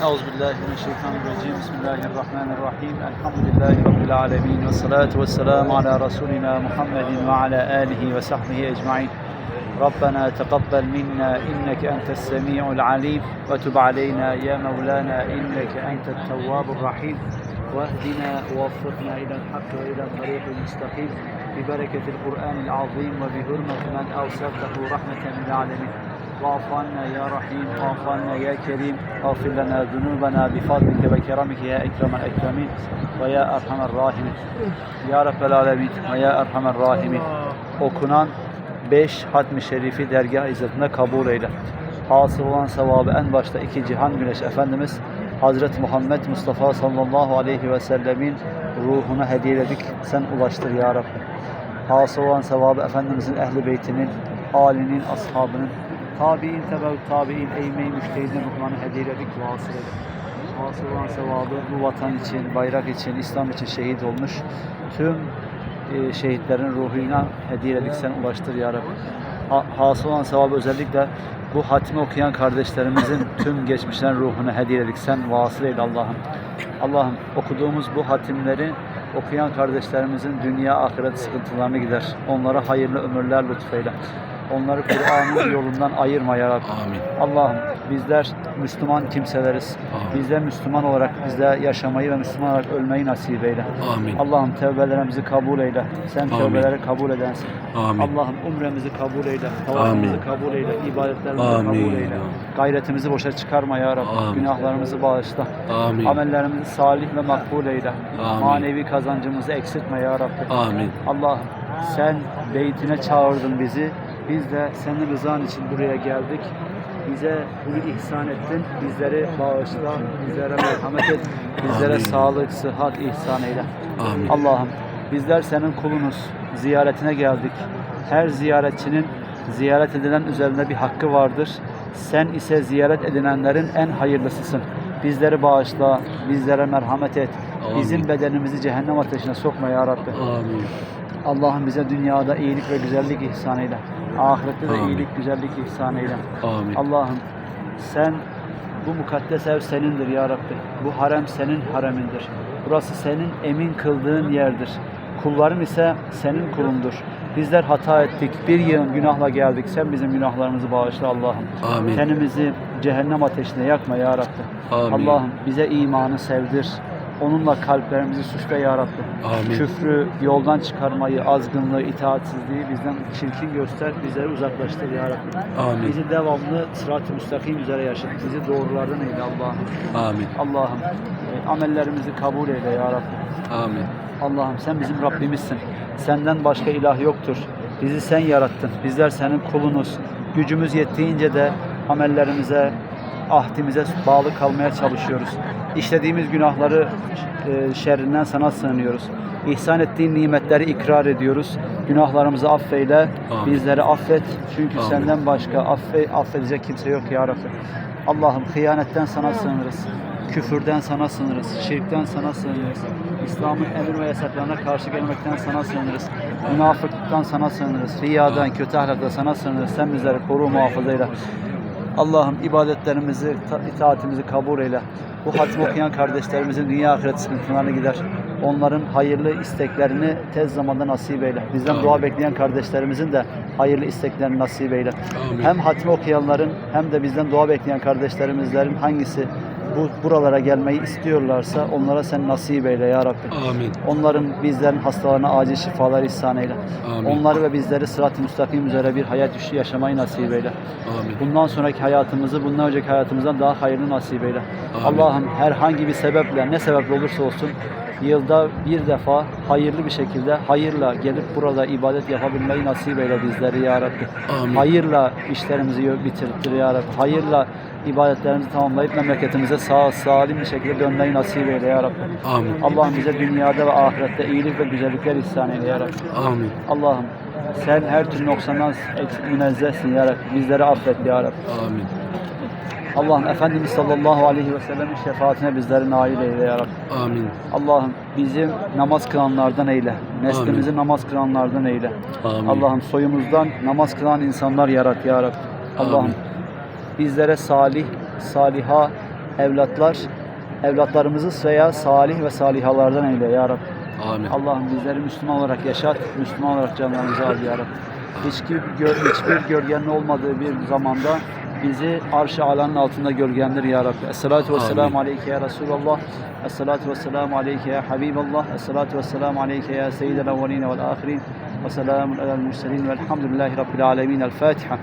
أعوذ بالله من الشيطان الرجيم. بسم الله الرحمن الرحيم. الحمد لله رب العالمين والصلاة والسلام على رسولنا محمد وعلى آله وصحبه أجمعين. ربنا تقبل منا إنك أنت السميع العليم. وتب علينا يا مولانا إنك أنت التواب الرحيم. واهدنا ووفقنا إلى الحق وإلى الطريق المستقيم ببركة القرآن العظيم وبهرمة من أوسطه رحمة من العالمين واعف عنا يا رحيم واعف عنا يا كريم واغفر لنا ذنوبنا بفضلك وكرمك يا أكرم الأكرمين ويا أرحم الراحمين Ya Rabbel Alemin ve Ya Erhamer Rahimin okunan 5 hatmi şerifi dergah izzetine kabul eyle. Hasıl olan sevabı en başta iki cihan güneş Efendimiz Hazreti Muhammed Mustafa sallallahu aleyhi ve sellemin ruhuna hediyeledik. Sen ulaştır ya Rabbi. Hasıl olan sevabı Efendimizin ehli beytinin, alinin, ashabının, tabi'in, tebevü tabi'in, eğmeyi müştehidin ruhlarını hediyeledik. Vasıl eyle. Hasıl olan sevabı bu vatan için, bayrak için, İslam için şehit olmuş tüm e, şehitlerin ruhuna hediye sen ulaştır ya Rabbi. Ha, hasıl olan sevabı özellikle bu hatmi okuyan kardeşlerimizin tüm geçmişlerin ruhuna hediye sen vasıl eyle Allah'ım. Allah'ım okuduğumuz bu hatimleri okuyan kardeşlerimizin dünya ahiret sıkıntılarını gider. Onlara hayırlı ömürler lütfeyle. Onları Kur'an'ın yolundan ayırma ya Rabbi. Amin. Allah'ım bizler Müslüman kimseleriz. Amin. Bizler Müslüman olarak bizde yaşamayı ve Müslüman olarak ölmeyi nasip eyle. Amin. Allah'ım tevbelerimizi kabul eyle. Sen Amin. tevbeleri kabul edensin. Amin. Allah'ım umremizi kabul eyle. Tavafımızı kabul eyle. ibadetlerimizi Amin. kabul eyle. Gayretimizi boşa çıkarma ya Rabbi. Amin. Günahlarımızı bağışla. Amin. Amellerimizi salih ve makbul eyle. Amin. Manevi kazancımızı eksiltme ya Rabbi. Amin. Allah'ım sen beytine çağırdın bizi. Biz de senin rızan için buraya geldik. Bize bunu ihsan ettin. Bizleri bağışla, bizlere merhamet et. Bizlere Amin. sağlık, sıhhat ihsan eyle. Allah'ım bizler senin kulunuz. Ziyaretine geldik. Her ziyaretçinin ziyaret edilen üzerinde bir hakkı vardır. Sen ise ziyaret edilenlerin en hayırlısısın. Bizleri bağışla, bizlere merhamet et. Bizim Amin. bedenimizi cehennem ateşine sokma ya Rabbi. Amin. Allah'ım bize dünyada iyilik ve güzellik ihsan eyle. Ahirette de Amin. iyilik, güzellik ihsan eyle. Amin. Allah'ım sen bu mukaddes ev senindir ya Rabbi. Bu harem senin haremindir. Burası senin emin kıldığın yerdir. Kulların ise senin kulundur. Bizler hata ettik. Bir yığın günahla geldik. Sen bizim günahlarımızı bağışla Allah'ım. Amin. Kendimizi cehennem ateşine yakma ya Rabbi. Amin. Allah'ım bize imanı sevdir. Onunla kalplerimizi süsle ya Rabbi. Amin. Küfrü, yoldan çıkarmayı, azgınlığı, itaatsizliği bizden çirkin göster, bizleri uzaklaştır ya Rabbi. Amin. Bizi devamlı sırat-ı müstakim üzere yaşat. Bizi doğrulardan eyle Allah'ım. Amin. Allah'ım e, amellerimizi kabul eyle ya Rabbi. Amin. Allah'ım sen bizim Rabbimizsin. Senden başka ilah yoktur. Bizi sen yarattın. Bizler senin kulunuz. Gücümüz yettiğince de amellerimize, ahdimize bağlı kalmaya çalışıyoruz. İşlediğimiz günahları e, şerrinden sana sığınıyoruz. İhsan ettiğin nimetleri ikrar ediyoruz. Günahlarımızı affeyle, Amin. bizleri affet. Çünkü Amin. senden başka affe, affedecek kimse yok ya Rabbi. Allah'ım hıyanetten sana sığınırız. Küfürden sana sığınırız. Şirkten sana sığınırız. İslam'ın emir ve yasaklarına karşı gelmekten sana sığınırız. Münafıklıktan sana sığınırız. Riyadan, kötü ahlaktan sana sığınırız. Sen bizleri koru muhafaza eyle. Allah'ım ibadetlerimizi, ta- itaatimizi kabul eyle. Bu hatmi okuyan kardeşlerimizin dünya ahiret sıkıntılarını gider. Onların hayırlı isteklerini tez zamanda nasip eyle. Bizden Amin. dua bekleyen kardeşlerimizin de hayırlı isteklerini nasip eyle. Amin. Hem hatmi okuyanların hem de bizden dua bekleyen kardeşlerimizlerin hangisi bu buralara gelmeyi istiyorlarsa onlara sen nasip eyle ya Rabbi. Amin. Onların bizlerin hastalarına acil şifalar ihsan eyle. Amin. Onları ve bizleri sırat-ı müstakim üzere bir hayat düşü yaşamayı nasip eyle. Amin. Bundan sonraki hayatımızı bundan önceki hayatımızdan daha hayırlı nasip eyle. Allah'ım herhangi bir sebeple ne sebeple olursa olsun yılda bir defa hayırlı bir şekilde hayırla gelip burada ibadet yapabilmeyi nasip eyle bizleri ya Rabbi. Amin. Hayırla işlerimizi bitirtir ya Rabbi. Hayırla ibadetlerimizi tamamlayıp memleketimize sağ salim bir şekilde dönmeyi nasip eyle ya Rabbi. Amin. Allah'ım bize dünyada ve ahirette iyilik ve güzellikler ihsan eyle ya Rabbi. Amin. Allah'ım sen her türlü noksandan münezzehsin ya Rabbi. Bizleri affet ya Rabbi. Amin. Allah'ım Efendimiz sallallahu aleyhi ve sellemin şefaatine bizleri nail eyle ya Rabbi. Amin. Allah'ım bizim namaz kılanlardan eyle. Neslimizi namaz kılanlardan eyle. Amin. Allah'ım soyumuzdan namaz kılan insanlar yarat ya Rabbi. Allah'ım Amin. bizlere salih, saliha, evlatlar, evlatlarımızı veya salih ve salihalardan eyle ya Rabbi. Amin. Allah'ım bizleri Müslüman olarak yaşat, Müslüman olarak canlarımızı al ya Rabbi. Hiçbir, gö- hiçbir gölgenin olmadığı bir zamanda bizi arş-ı alanın altında gölgendir ya Rabbi. Esselatu vesselamu aleyke ya Resulallah. Esselatu vesselamu aleyke ya Habiballah. Esselatu vesselamu aleyke ya Seyyidel evveline vel ahirin. Ve selamun alel murselin velhamdülillahi rabbil alemin. El Fatiha.